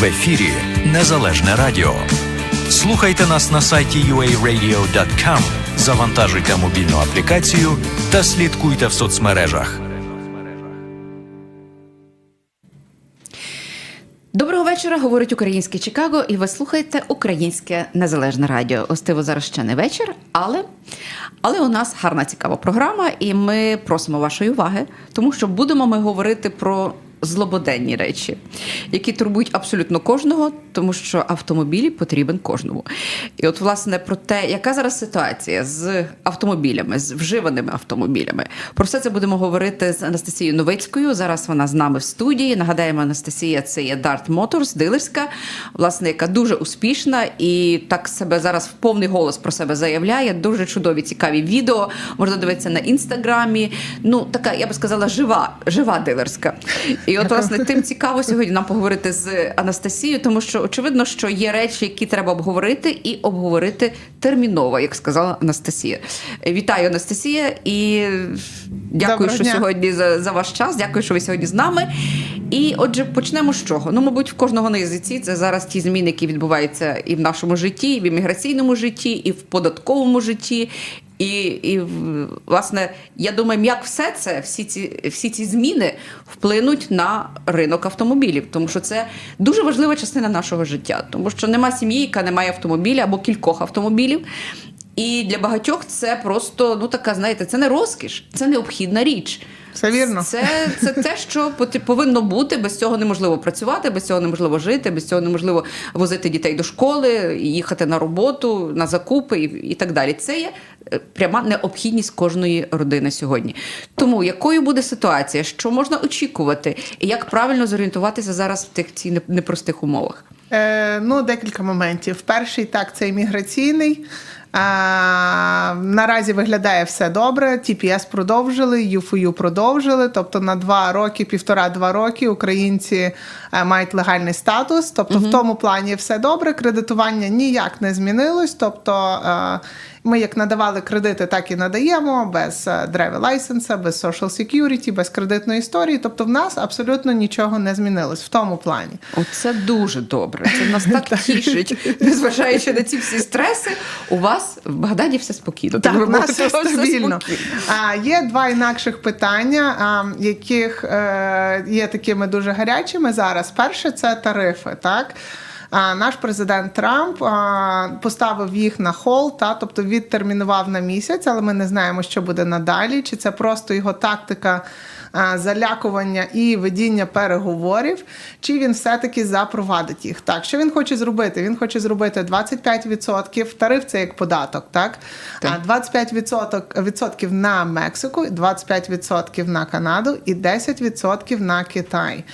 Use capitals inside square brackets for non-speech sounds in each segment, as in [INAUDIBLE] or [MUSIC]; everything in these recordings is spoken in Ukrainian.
В ефірі Незалежне Радіо. Слухайте нас на сайті uaradio.com, завантажуйте мобільну аплікацію та слідкуйте в соцмережах. Доброго вечора, говорить українське Чикаго, і ви слухаєте Українське Незалежне Радіо. Остиво зараз ще не вечір, але, але у нас гарна цікава програма, і ми просимо вашої уваги, тому що будемо ми говорити про злободенні речі, які турбують абсолютно кожного, тому що автомобілі потрібен кожному. І от, власне, про те, яка зараз ситуація з автомобілями, з вживаними автомобілями. Про все це будемо говорити з Анастасією Новицькою. Зараз вона з нами в студії. Нагадаємо, Анастасія це є Dart Motors, дилерська, власне, яка дуже успішна і так себе зараз в повний голос про себе заявляє. Дуже чудові, цікаві відео. Можна дивитися на інстаграмі. Ну, така, я би сказала, жива, жива дилерська. І от, власне, тим цікаво сьогодні нам поговорити з Анастасією, тому що очевидно, що є речі, які треба обговорити, і обговорити терміново, як сказала Анастасія. Вітаю, Анастасія, і дякую, Доброго що дня. сьогодні за, за ваш час. Дякую, що ви сьогодні з нами. І отже, почнемо з чого? Ну, мабуть, в кожного на язиці це зараз ті зміни, які відбуваються і в нашому житті, і в імміграційному житті, і в податковому житті. І, і власне, я думаю, як все це, всі ці, всі ці зміни вплинуть на ринок автомобілів, тому що це дуже важлива частина нашого життя, тому що нема сім'ї, яка не має автомобіля або кількох автомобілів. І для багатьох це просто ну така, знаєте, це не розкіш, це необхідна річ. Все вірно. Це, це те, що повинно бути. Без цього неможливо працювати, без цього неможливо жити, без цього неможливо возити дітей до школи, їхати на роботу, на закупи і, і так далі. Це є е, пряма необхідність кожної родини сьогодні. Тому якою буде ситуація, що можна очікувати, і як правильно зорієнтуватися зараз в тих ці не- непростих умовах? Е, ну, декілька моментів. Перший так, це імміграційний. А, наразі виглядає все добре. TPS продовжили, UFU продовжили. Тобто на два роки, півтора-два роки українці е, мають легальний статус. Тобто, в тому плані все добре. Кредитування ніяк не змінилось. Тобто е, ми як надавали кредити, так і надаємо без е, driver license, без social security, без кредитної історії. Тобто, в нас абсолютно нічого не змінилось в тому плані. Оце дуже добре. Це нас [LAUGHS] так тішить. Незважаючи на ці всі стреси, у вас в Багдаді все спокійно. Так, у нас все стабільно. А, є два інакших питання, яких е, є такими дуже гарячими зараз. Перше це тарифи. Так? А, наш президент Трамп а, поставив їх на хол, та, тобто відтермінував на місяць, але ми не знаємо, що буде надалі. Чи це просто його тактика а, залякування і ведіння переговорів, чи він все-таки запровадить їх. Так, що він хоче зробити? Він хоче зробити 25%. Тариф це як податок, так? Так. А 25% відсотків на Мексику, 25% на Канаду і 10% на Китай.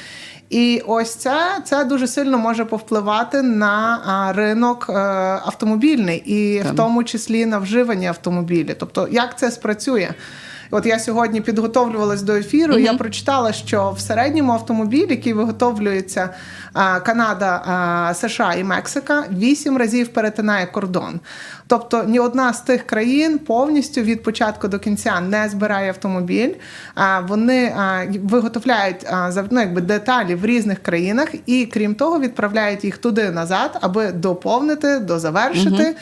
І ось це, це дуже сильно може повпливати на ринок е, автомобільний, і Так. в тому числі на вживані автомобілі. Тобто, як це спрацює? От я сьогодні підготовлювалась до ефіру. Я прочитала, що в середньому автомобіль, який виготовлюється а, Канада, а, США і Мексика, вісім разів перетинає кордон. Тобто ні одна з тих країн повністю від початку до кінця не збирає автомобіль. А вони а, виготовляють ну, якби деталі в різних країнах, і крім того, відправляють їх туди назад, аби доповнити, дозавершити.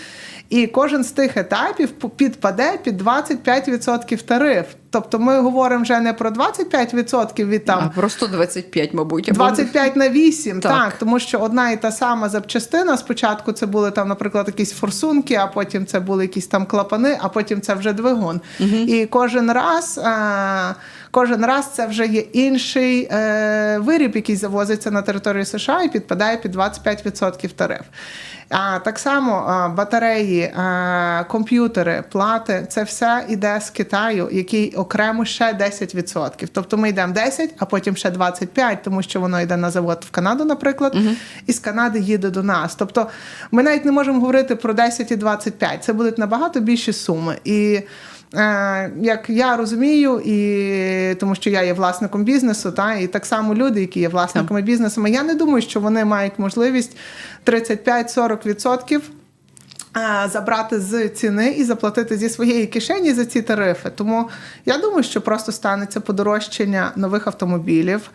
І кожен з тих етапів підпаде під 25% тариф. Тобто ми говоримо вже не про 25% від там А просто 25, мабуть. або- 25 на 8, Так. так. тому що одна і та сама запчастина. Спочатку це були там, наприклад, якісь форсунки, а потім це були якісь там клапани, а потім це вже двигун. І кожен раз. А, Кожен раз це вже є інший е, виріб, який завозиться на територію США і підпадає під 25% тариф. А так само а, батареї, а, комп'ютери, плати це все йде з Китаю, який окремо ще 10%. Тобто ми йдемо 10, а потім ще 25, тому що воно йде на завод в Канаду, наприклад, і з Канади їде до нас. Тобто ми навіть не можемо говорити про 10 і 25. Це будуть набагато більші суми. І Е, як я розумію, і тому що я є власником бізнесу, та і так само люди, які є власниками бізнесу, я не думаю, що вони мають можливість 35-40% е, Забрати з ціни і заплатити зі своєї кишені за ці тарифи. Тому я думаю, що просто станеться подорожчання нових автомобілів,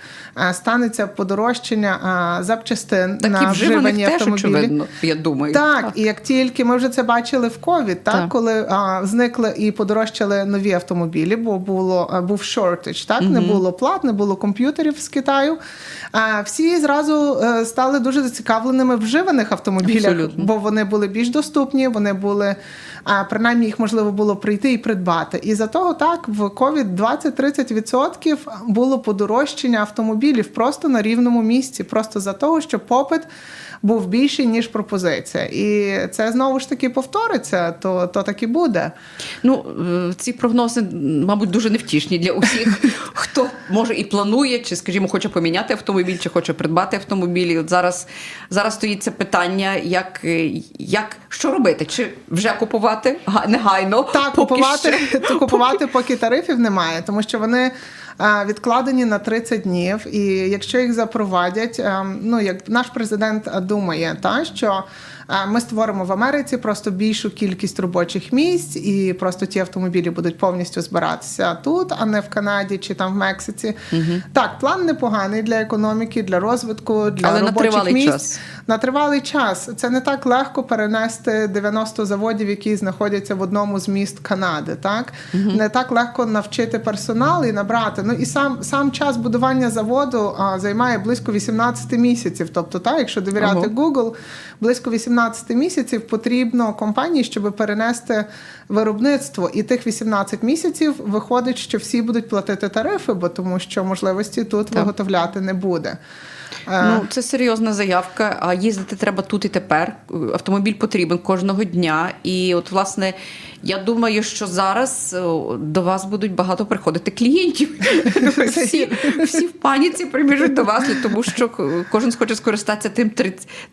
е, станеться подорожчання е, запчастин Так на вживані теж автомобілі. очевидно, я думаю. Так, і як тільки ми вже це бачили в ковід, так, Так. коли а, зникли і подорожчали нові автомобілі, бо було а, був shortage, так не було плат, не було комп'ютерів з Китаю. А, всі зразу е, стали дуже зацікавленими в вживаних автомобілях, Абсолютно. бо вони були більш доступні, вони були принаймні їх можливо було прийти і придбати. І за того так в ковід 20-30% було подорожчання автомобілів просто на рівному місці, просто за того, що попит був більший ніж пропозиція. І це знову ж таки повториться, то, то так і буде. Ну, е, ці прогнози, мабуть, дуже невтішні для усіх, [LAUGHS] хто може і планує, чи, скажімо, хоче поміняти автомобіль, чи хоче придбати автомобіль. І От зараз, зараз стоїть це питання, як, як що робити? Чи вже купувати негайно? Так, поки купувати, ще? [LAUGHS] купувати, поки тарифів немає, тому що вони е, відкладені на 30 днів. І якщо їх запровадять, е, ну як наш президент думає, та що. Ми створимо в Америці просто більшу кількість робочих місць, і просто ті автомобілі будуть повністю збиратися тут, а не в Канаді чи там в Мексиці. Так, план непоганий для економіки, для розвитку, для Але робочих тривалий місць. час. На тривалий час це не так легко перенести 90 заводів, які знаходяться в одному з міст Канади. Так не так легко навчити персонал і набрати. Ну і сам сам час будування заводу а, займає близько 18 місяців. Тобто, так, якщо довіряти Google, близько 18 місяців потрібно компанії, щоб перенести виробництво. І тих 18 місяців виходить, що всі будуть платити тарифи, бо тому що можливості тут виготовляти не буде. Е, Ну, це серйозна заявка. А їздити треба тут і тепер. Автомобіль потрібен кожного дня. І от, власне, я думаю, що зараз до вас будуть багато приходити клієнтів. [LAUGHS] Всі, всі в паніці прибіжуть до вас, тому що кожен хоче скористатися тим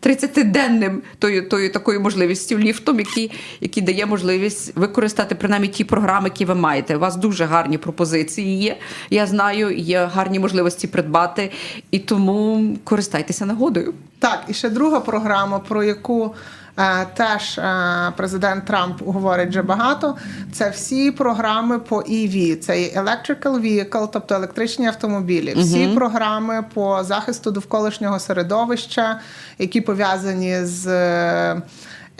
30-денним тою, тою такою можливістю ліфтом, який, який дає можливість використати принаймні ті програми, які ви маєте. У вас дуже гарні пропозиції є. Я знаю, є гарні можливості придбати, і тому користайтеся нагодою. Так, і ще друга програма, про яку е, теж е, президент Трамп говорить вже багато. Це всі програми по EV, це і Electrical Vehicle, тобто електричні автомобілі. Всі програми по захисту довколишнього середовища, які пов'язані з. е,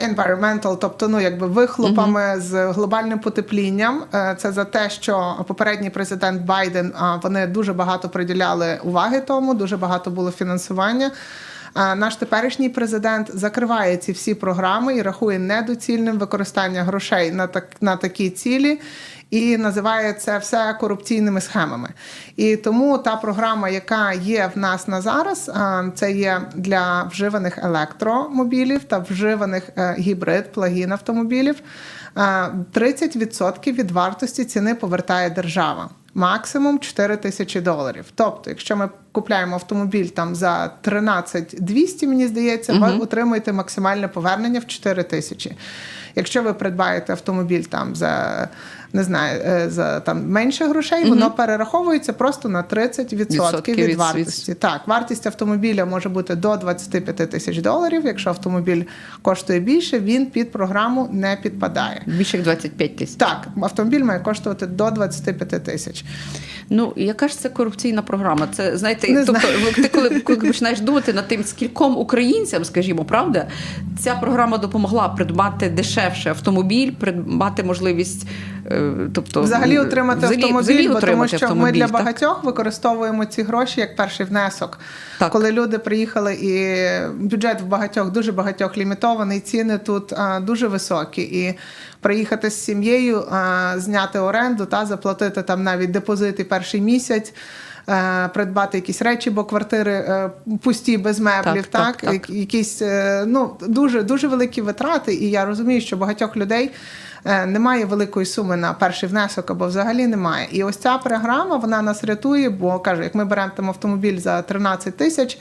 Environmental, тобто ну якби вихлопами з глобальним потеплінням. Е, Це за те, що попередній президент Байден вони дуже багато приділяли уваги тому, дуже багато було фінансування. Наш теперішній президент закриває ці всі програми і рахує недоцільним використання грошей на так на такі цілі. І називає це все корупційними схемами. І тому та програма, яка є в нас на зараз, це є для вживаних електромобілів та вживаних е, гібрид плагін автомобілів. А, 30% від вартості ціни повертає держава. Максимум 4 тисячі доларів. Тобто, якщо ми купляємо автомобіль там за 13 200, мені здається, ви отримуєте максимальне повернення в 4 тисячі. Якщо ви придбаєте автомобіль там за не знаю, е, за там менше грошей, воно перераховується просто на 30% Відсотки від, від- вартості. Так, вартість автомобіля може бути до 25 тисяч доларів. Якщо автомобіль коштує більше, він під програму не підпадає. Більше як 25 тисяч. Так, автомобіль має коштувати до 25 тисяч. Ну, яка ж це корупційна програма? Це знаєте, Не тобто, ти коли, коли [LAUGHS] починаєш думати над тим, скільком українцям, скажімо, правда, ця програма допомогла придбати дешевше автомобіль, придбати можливість, тобто Взагалі отримати взагалі- автомобіль, взагалі бо тому отримати що ми автомобіль, для так? багатьох використовуємо ці гроші як перший внесок. Так. Коли люди приїхали, і бюджет в багатьох дуже багатьох лімітований, ціни тут а, дуже високі. І приїхати з сім'єю, а, зняти оренду та заплатити там навіть депозити перший місяць. е, Придбати якісь речі, бо квартири е, пусті без меблів, Так, так, так, так. Якісь е, ну дуже дуже великі витрати. І я розумію, що багатьох людей е, немає великої суми на перший внесок або взагалі немає. І ось ця програма вона нас рятує, бо каже, як ми беремо там автомобіль за 13 тисяч.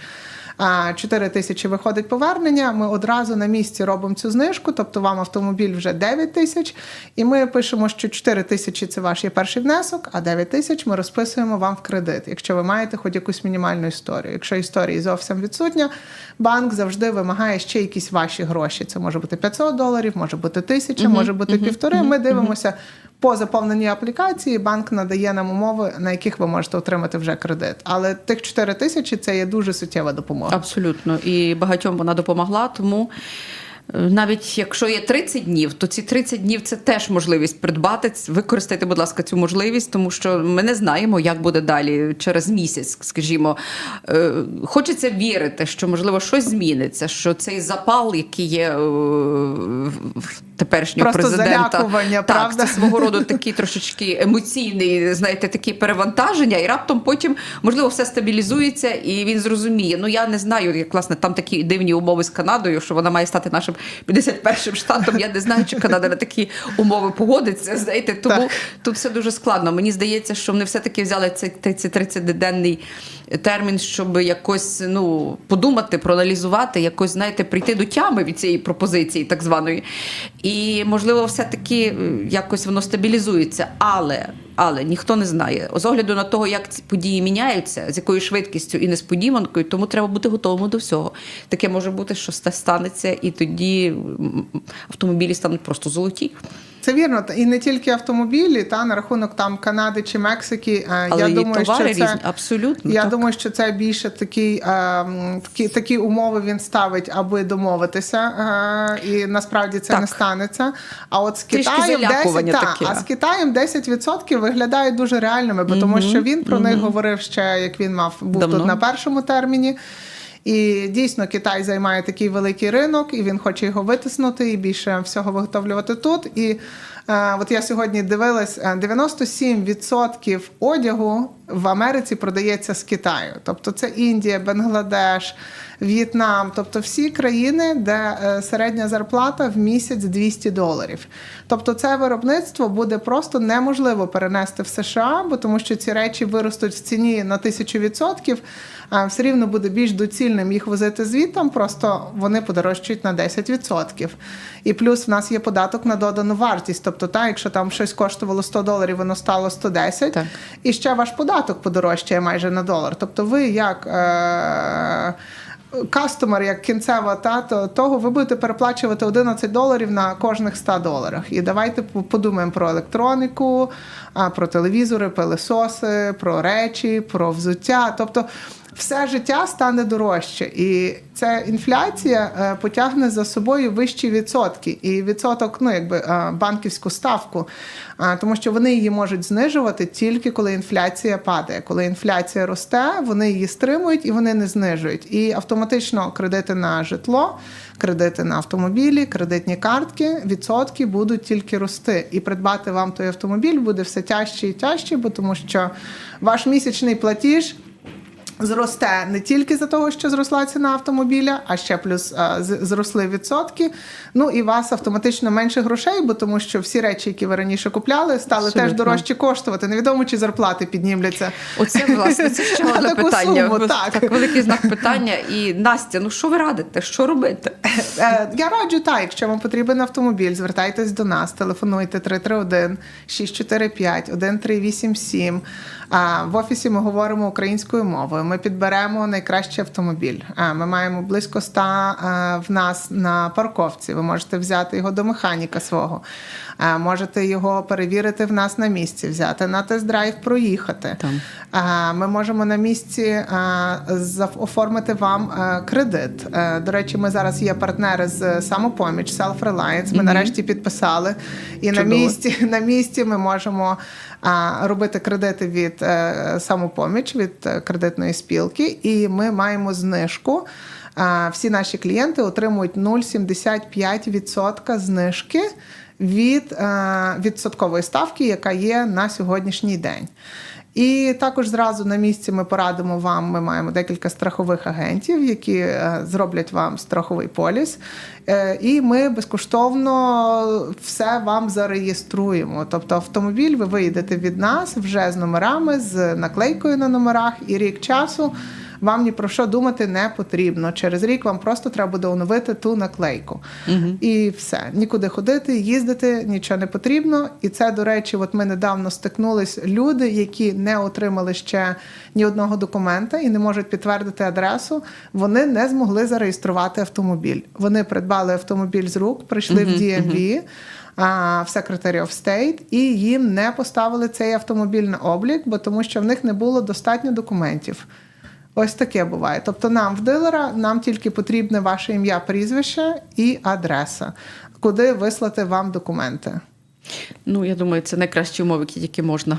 А, 4 тисячі виходить повернення, ми одразу на місці робимо цю знижку, тобто вам автомобіль вже 9 тисяч, і ми пишемо, що 4 тисячі це ваш є перший внесок, а 9 тисяч ми розписуємо вам в кредит, якщо ви маєте хоч якусь мінімальну історію. Якщо історії зовсім відсутня, банк завжди вимагає ще якісь ваші гроші. Це може бути 500 доларів, може бути 1000, може бути півтори. Ми дивимося по заповненій аплікації. Банк надає нам умови, на яких ви можете отримати вже кредит. Але тих 4 тисячі це є дуже суттєва допомога. Абсолютно. І багатьом вона допомогла, тому. е, Навіть якщо є 30 днів, то ці 30 днів це теж можливість придбати. Використайте, будь ласка, цю можливість, тому що ми не знаємо, як буде далі через місяць. Скажімо, Е, хочеться вірити, що можливо щось зміниться, що цей запал, який є е, теперішнього Просто президента, залякування, так, правда? це свого роду такий трошечки емоційний, знаєте, такі перевантаження, і раптом потім можливо все стабілізується, і він зрозуміє. Ну я не знаю, як власне там такі дивні умови з Канадою, що вона має стати нашим 51-м штатом. Я не знаю, чи Канада на такі умови погодиться. Знаєте, тому Так. тут все дуже складно. Мені здається, що вони все таки взяли цей цей 30-денний термін, щоб якось ну подумати, проаналізувати, якось знаєте, прийти до тями від цієї пропозиції, так званої. І можливо, все-таки е, якось воно стабілізується. Але але ніхто не знає. З огляду на того, як ці події міняються, з якою швидкістю і несподіванкою, тому треба бути готовим до всього. Таке може бути, що ста- станеться, і тоді автомобілі стануть просто золоті. Це вірно, і не тільки автомобілі, та на рахунок там Канади чи Мексики. е, Але я думаю, товари що це різні, абсолютно. я так. думаю, що це більше такий, е, такі, такі умови він ставить, аби домовитися. Е, і насправді це Так. не станеться. А от з Трішки Китаєм 10, залякування та, таке. а з Китаєм 10% виглядає дуже реальними, бо тому що він про них говорив ще як він мав був Давно. тут на першому терміні. І дійсно Китай займає такий великий ринок, і він хоче його витиснути і більше всього виготовлювати тут. І е, от я сьогодні дивилась: е, 97% одягу в Америці продається з Китаю. Тобто це Індія, Бангладеш, В'єтнам, тобто всі країни, де е, середня зарплата в місяць 200 доларів. Тобто це виробництво буде просто неможливо перенести в США, бо тому що ці речі виростуть в ціні на тисячу відсотків. А все рівно буде більш доцільним їх возити звідтам, просто вони подорожчують на 10%. І плюс в нас є податок на додану вартість. Тобто, та, якщо там щось коштувало 100 доларів, воно стало 110, Так. і ще ваш податок подорожчає майже на долар. Тобто, ви як. Е- Кастомер, як кінцева та то того, ви будете переплачувати 11 доларів на кожних 100 доларах. І давайте подумаємо про електроніку, про телевізори, пилисоси, про речі, про взуття. Тобто все життя стане дорожче, і ця інфляція е, потягне за собою вищі відсотки. І відсоток, ну якби е, банківську ставку, Е, тому що вони її можуть знижувати тільки коли інфляція падає. Коли інфляція росте, вони її стримують і вони не знижують. І автоматично кредити на житло, кредити на автомобілі, кредитні картки, відсотки будуть тільки рости. І придбати вам той автомобіль буде все тяжче і тяжче, бо тому що ваш місячний платіж. Зросте не тільки за того, що зросла ціна автомобіля, а ще плюс а, з- зросли відсотки. Ну і у вас автоматично менше грошей, бо тому що всі речі, які ви раніше купляли, стали теж дорожче коштувати. Невідомо, чи зарплати піднімляться. Оце власне це ще [LAUGHS] одне питання. суму, От так. великий знак питання. І Настя, ну що ви радите? Що робити? Е, Я раджу так, якщо вам потрібен автомобіль, звертайтесь до нас, телефонуйте 331 645 1387. В офісі ми говоримо українською мовою. Ми підберемо найкращий автомобіль. Ми маємо близько 100 в нас на парковці. Ви можете взяти його до механіка свого. Можете його перевірити в нас на місці, взяти на тест-драйв, проїхати. Там. Ми можемо на місці а, оформити вам кредит. Е, До речі, ми зараз є партнери з самопоміч, Self-Reliance. Ми нарешті підписали. І на місці, [LAUGHS] на місці ми можемо робити кредити від е, самопоміч, від е, кредитної спілки, і ми маємо знижку. Всі наші клієнти отримують 0,75% знижки від е, відсоткової ставки, яка є на сьогоднішній день. І також зразу на місці ми порадимо вам. Ми маємо декілька страхових агентів, які е, зроблять вам страховий поліс. Е, І ми безкоштовно все вам зареєструємо. Тобто автомобіль ви виїдете від нас вже з номерами, з наклейкою на номерах, і рік часу вам ні про що думати не потрібно. Через рік вам просто треба буде оновити ту наклейку. І все. Нікуди ходити, їздити, нічого не потрібно. І це, до речі, от ми недавно стикнулись люди, які не отримали ще ні одного документа і не можуть підтвердити адресу. Вони не змогли зареєструвати автомобіль. Вони придбали автомобіль з рук, прийшли в DMV, а, в Secretary of State, і їм не поставили цей автомобіль на облік, бо тому що в них не було достатньо документів. Ось таке буває. Тобто нам в дилера нам тільки потрібне ваше ім'я, прізвище і адреса, куди вислати вам документи. Ну, я думаю, це найкращі умови, які можна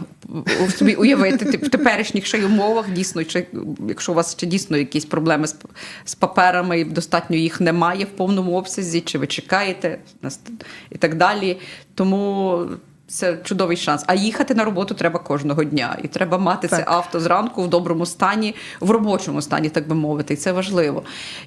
собі уявити в теперішніх ще й умовах. Дійсно, чи, якщо у вас ще дійсно якісь проблеми з, з паперами, і достатньо їх немає в повному обсязі, чи ви чекаєте і так далі. Тому. Це чудовий шанс. А їхати на роботу треба кожного дня. І треба мати це авто зранку в доброму стані, в робочому стані, так би мовити. І це важливо.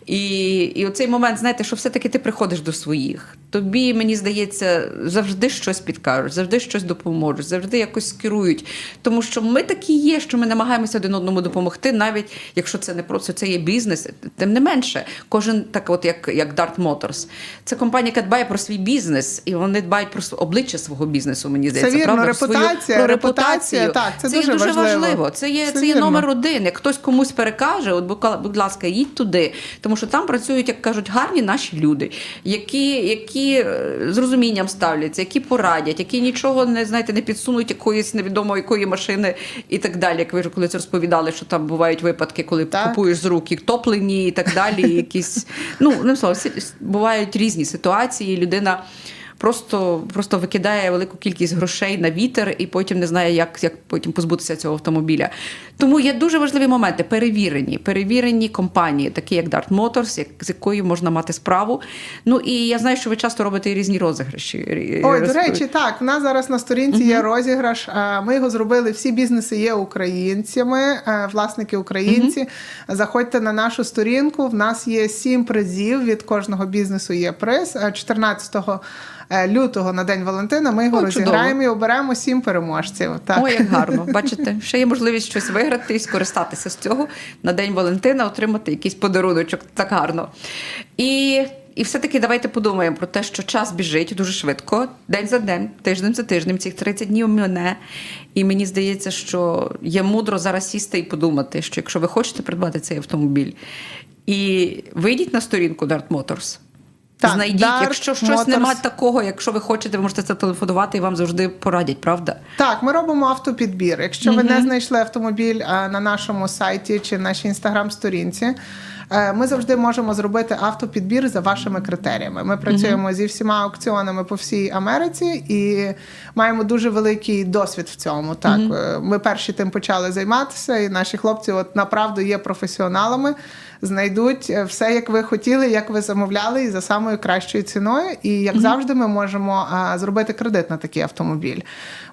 І, і оцей момент, знаєте, що все-таки ти приходиш до своїх. Тобі, мені здається, завжди щось підкажуть, завжди щось допоможуть, завжди якось скерують. Тому що ми такі є, що ми намагаємося один одному допомогти, навіть якщо це не просто це є бізнес. Тим не менше, кожен так, от як, як Dart Motors. Це компанія, яка дбає про свій бізнес, і вони дбають про обличчя свого бізнесу. Мені здається, вірно, правда? Свою- репутація, про репутація, репутацію. так, це є дуже дуже важливо. важливо. Це є, Це це є номер один. Як хтось комусь перекаже, от будь- ласка, їдь туди, тому що там працюють, як кажуть, гарні наші люди, які, які е, з розумінням ставляться, які порадять, які нічого не знаєте, не підсунуть якоїсь невідомо якої машини і так далі. Як ви колись розповідали, що там бувають випадки, коли Так. купуєш з рук і топлені, і так далі. Якісь ну не слово, бувають різні ситуації. Людина. Просто, просто викидає велику кількість грошей на вітер і потім не знає, як, як потім позбутися цього автомобіля. Тому є дуже важливі моменти, перевірені, перевірені компанії, такі як Dart Motors, як, з якою можна мати справу. Ну і я знаю, що ви часто робите різні розіграші. Ой, до речі, так. В нас зараз на сторінці є розіграш. Е, Ми його зробили. Всі бізнеси є українцями, е, власники українці. Заходьте на нашу сторінку. В нас є сім призів. Від кожного бізнесу є приз. Е, 14 е, лютого на День Валентина ми його О, чудово. розіграємо і оберемо сім переможців. Так. Ой, як гарно. [LAUGHS] Бачите, ще є можливість щось виграти і скористатися з цього на День Валентина, отримати якийсь подаруночок. Так гарно. І, і все-таки давайте подумаємо про те, що час біжить дуже швидко, день за день, тиждень за тижнем, цих 30 днів мине. І мені здається, що є мудро зараз сісти і подумати, що якщо ви хочете придбати цей автомобіль, і вийдіть на сторінку Dart Motors. Так, Знайдіть, Dart якщо щось Motors. немає такого, якщо ви хочете, ви можете зателефонувати і вам завжди порадять, правда? Так, ми робимо автопідбір. Якщо ви не знайшли автомобіль а, на нашому сайті чи нашій інстаграм-сторінці, е, ми завжди можемо зробити автопідбір за вашими критеріями. Ми працюємо зі всіма аукціонами по всій Америці і маємо дуже великий досвід в цьому. Так, Е, ми перші тим почали займатися, і наші хлопці, от направду, є професіоналами. Знайдуть е, все, як ви хотіли, як ви замовляли, і за самою кращою ціною. І як завжди, ми можемо а, зробити кредит на такий автомобіль.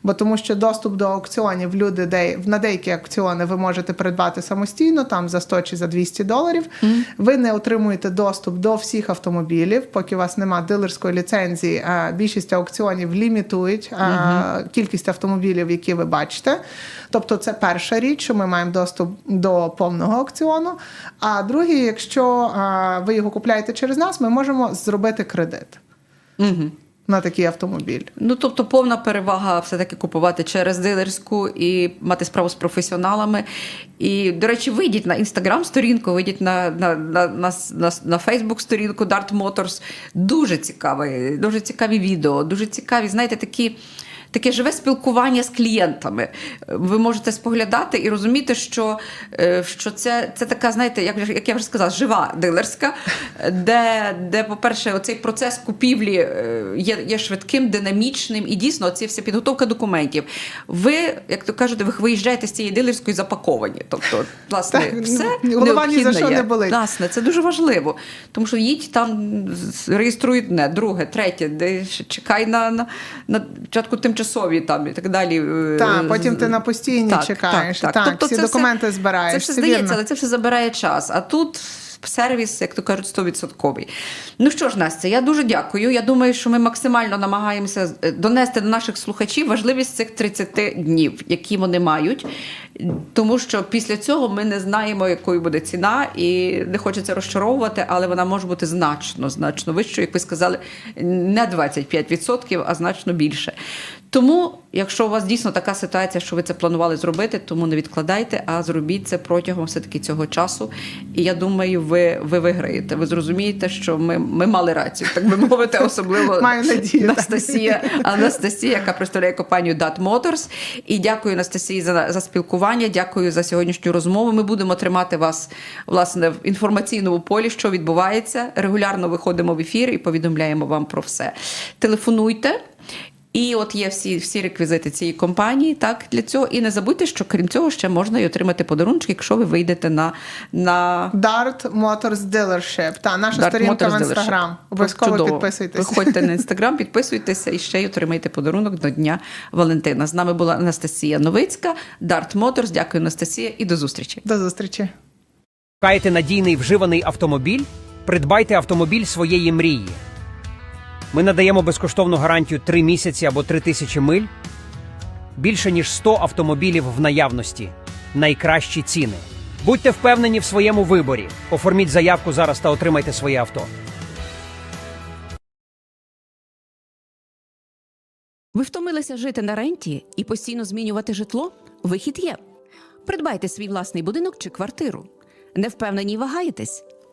Бо тому що доступ до аукціонів люди де на деякі аукціони ви можете придбати самостійно, там за 100 чи за 200 доларів. Ви не отримуєте доступ до всіх автомобілів, поки у вас немає дилерської ліцензії. А більшість аукціонів лімітують а, кількість автомобілів, які ви бачите. Тобто, це перша річ, що ми маємо доступ до повного аукціону. А другий, якщо а, ви його купляєте через нас, ми можемо зробити кредит Угу. на такий автомобіль. Ну, тобто, повна перевага все-таки купувати через дилерську і мати справу з професіоналами. І, до речі, вийдіть на інстаграм-сторінку, вийдіть на, на, на, на, на, на Фейсбук-сторінку Dart Motors. Дуже цікаві, дуже цікаві відео, дуже цікаві, знаєте, такі. Таке живе спілкування з клієнтами. Ви можете споглядати і розуміти, що, е, що це, це така, знаєте, як, як я вже сказала, жива дилерська, де, де по-перше, оцей процес купівлі е, є, є швидким, динамічним і дійсно це вся підготовка документів. Ви, як то кажете, ви виїжджаєте з цієї дилерської запаковані. Тобто, власне, Так, все голова ні за що є. не болить. Власне, це дуже важливо. Тому що їдь там, реєструй одне, друге, третє, де чекай на, на, на початку тимчасові там і так далі. е, Так, потім ти на постійній чекаєш. Так, всі це документи все, збираєш, Це все здається, вірно. але це все забирає час. А тут сервіс, як то кажуть, 100%. Ну що ж, Настя, я дуже дякую. Я думаю, що ми максимально намагаємося е, донести до наших слухачів важливість цих 30 днів, які вони мають. Тому що після цього ми не знаємо, якою буде ціна, і не хочеться розчаровувати, але вона може бути значно, значно вищою, як ви сказали, не 25%, а значно більше. Тому, якщо у вас дійсно така ситуація, що ви це планували зробити, тому не відкладайте, а зробіть це протягом все-таки цього часу. І я думаю, ви, ви виграєте. Ви зрозумієте, що ми, ми мали рацію, так би [LAUGHS] мовити, особливо Маю надію. Анастасія, Анастасія, яка представляє компанію Dat Motors. І дякую Анастасії за, за спілкування. Дякую за сьогоднішню розмову. Ми будемо тримати вас власне в інформаційному полі, що відбувається. Регулярно виходимо в ефір і повідомляємо вам про все. Телефонуйте. І от є всі, всі реквізити цієї компанії, так для цього. І не забудьте, що крім цього ще можна й отримати подарунки, якщо ви вийдете на, на Dart Motors Dealership. Та наша Dart сторінка Motors в інстаграм. Обов'язково Чудово. підписуйтесь. Виходьте на [LAUGHS] інстаграм, підписуйтеся і ще й отримайте подарунок до Дня Валентина. З нами була Анастасія Новицька, Dart Motors. Дякую, Анастасія, і до зустрічі. До зустрічі. Шукаєте надійний вживаний автомобіль? Придбайте автомобіль своєї мрії. Ми надаємо безкоштовну гарантію 3 місяці або 3 тисячі миль. Більше ніж 100 автомобілів в наявності. Найкращі ціни. Будьте впевнені в своєму виборі. Оформіть заявку зараз та отримайте своє авто. Ви втомилися жити на ренті і постійно змінювати житло? Вихід є. Придбайте свій власний будинок чи квартиру. Не впевнені вагаєтесь?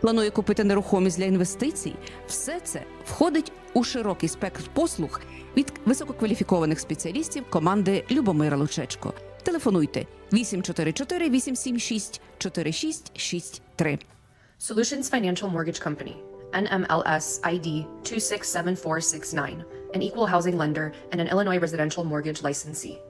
планує купити нерухомість для інвестицій, все це входить у широкий спектр послуг від висококваліфікованих спеціалістів команди Любомира Лучечко. Телефонуйте 844 876 4663. Solutions Financial Mortgage Company, NMLS ID 267469, an equal housing lender and an Illinois residential mortgage licensee.